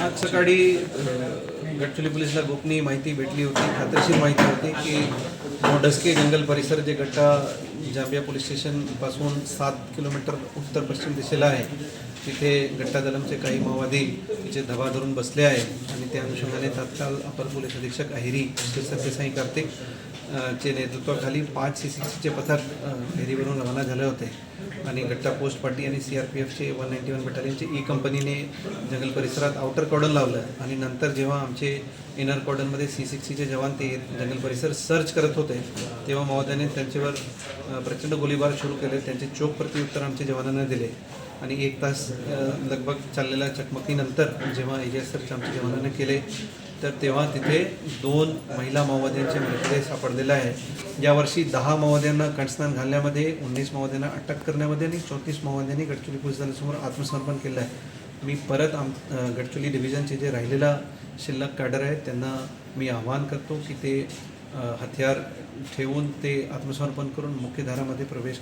आज सकाळी अ, गडचिरोली पोलिसला गोपनीय माहिती भेटली होती खात्रीशीर माहिती होती की मोडस्के जंगल परिसर जे गट्टा जांबिया पोलीस स्टेशनपासून सात किलोमीटर उत्तर पश्चिम दिशेला आहे तिथे गट्टा दलमचे काही माओवादी तिचे धबा धरून बसले आहे आणि त्या अनुषंगाने तात्काळ अपर पोलीस अधीक्षक अहिरी श्री सत्यसाई कार्तिक चे नेतृत्वाखाली पाच सी सी सीचे पथक अहिरीवरून रवाना झाले होते. आणि गट्टा पोस्ट पार्टी आणि सी आर पी एफचे वन नाईन्टी वन बटालियनचे ई कंपनीने जंगल परिसरात आउटर कॉर्डन लावलं. आणि नंतर जेव्हा आमचे इनर कॉर्डनमध्ये सी सिक्स सीचे जवान ते जंगल परिसर सर्च करत होते तेव्हा महोदयाने त्यांच्यावर प्रचंड गोळीबार सुरू केले. त्यांचे चोख प्रत्युत्तर आमच्या जवानांना दिले. आणि एक तास लगभग चाललेल्या चकमकीनंतर जेव्हा एरिया सर्च आमच्या जवानांना केले तर तेव्हा तिथे दोन महिला माओवाद्यांचे मृतदेह सापडलेला आहे यावर्षी दहा माओवाद्यांना कंठस्नान घालण्यामध्ये उन्नीस माओवाद्यांना अटक करण्यामध्ये आणि चौतीस माओवाद्यांनी गडचिरोली पोलीस दलासमोर आत्मसमर्पण केलं आहे. मी परत आम गडचिरोली डिव्हिजनचे जे राहिलेला शिल्लक कॅडर आहे त्यांना मी आवाहन करतो की ते हथियार ठेवून ते आत्मसमर्पण करून मुख्यधारामध्ये प्रवेश